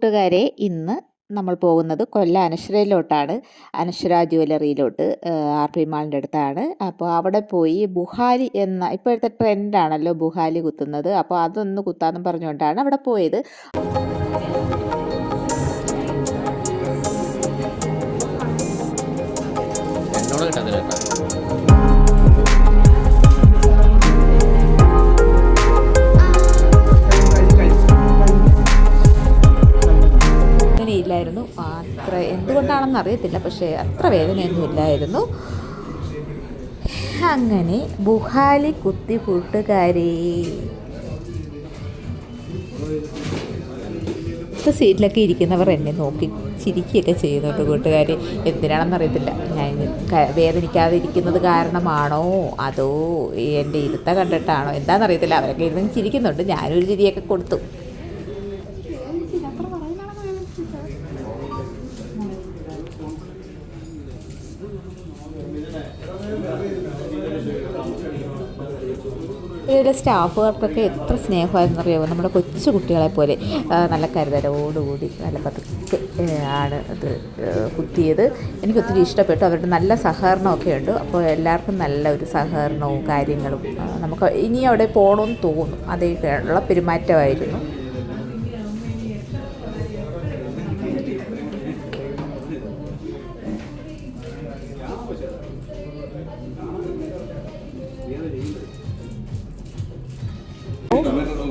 കൂട്ടുകാരെ ഇന്ന് നമ്മൾ പോകുന്നത് കൊല്ല അനശ്വരയിലോട്ടാണ് അനശ്വര ജ്വല്ലറിയിലോട്ട് ആർ പി മാളിന്റെ അടുത്താണ്. അപ്പോൾ അവിടെ പോയി ബുഹാലി എന്ന ഇപ്പോഴത്തെ ട്രെൻഡാണല്ലോ ബുഹാലി കുത്തുന്നത്. അപ്പോൾ അതൊന്ന് കുത്താമെന്ന് പറഞ്ഞുകൊണ്ടാണ് അവിടെ പോയത്. എന്നോട് കിട്ടത്തില്ല വേദനയില്ലായിരുന്നു അത്ര എന്തുകൊണ്ടാണെന്ന് അറിയത്തില്ല പക്ഷേ അത്ര വേദനയൊന്നും ഇല്ലായിരുന്നു. അങ്ങനെ ബുഹാലി കുത്തി കൂട്ടുകാരി. സീറ്റിലൊക്കെ ഇരിക്കുന്നവർ എന്നെ നോക്കി ചിരിക്കുകയൊക്കെ ചെയ്യുന്നുണ്ട് കൂട്ടുകാർ എന്തിനാണെന്ന് അറിയത്തില്ല. ഞാൻ വേദനിക്കാതെ ഇരിക്കുന്നത് കാരണമാണോ? അതോ എന്റെ ഇരുത്ത കണ്ടിട്ടാണോ? എന്താണെന്നറിയത്തില്ല അവരൊക്കെ ഇരുന്ന് ചിരിക്കുന്നുണ്ട്. ഞാനൊരു ചിരിയൊക്കെ കൊടുത്തു. ഇതിലെ സ്റ്റാഫുകാർക്കൊക്കെ എത്ര സ്നേഹമായിരുന്നു അറിയാമോ നമ്മുടെ കൊച്ചു കുട്ടികളെ പോലെ നല്ല കരുതലോടുകൂടി നല്ല പതുക്കെ ആണ് അത് കുത്തിയത്. എനിക്കൊത്തിരി ഇഷ്ടപ്പെട്ടു. അവരുടെ നല്ല സഹകരണമൊക്കെ ഉണ്ട്. അപ്പോൾ എല്ലാവർക്കും നല്ല ഒരു സഹകരണവും കാര്യങ്ങളും നമുക്ക് ഇനി അവിടെ പോകണമെന്ന് തോന്നും അതേക്കുള്ള പെരുമാറ്റമായിരുന്നു. Bom.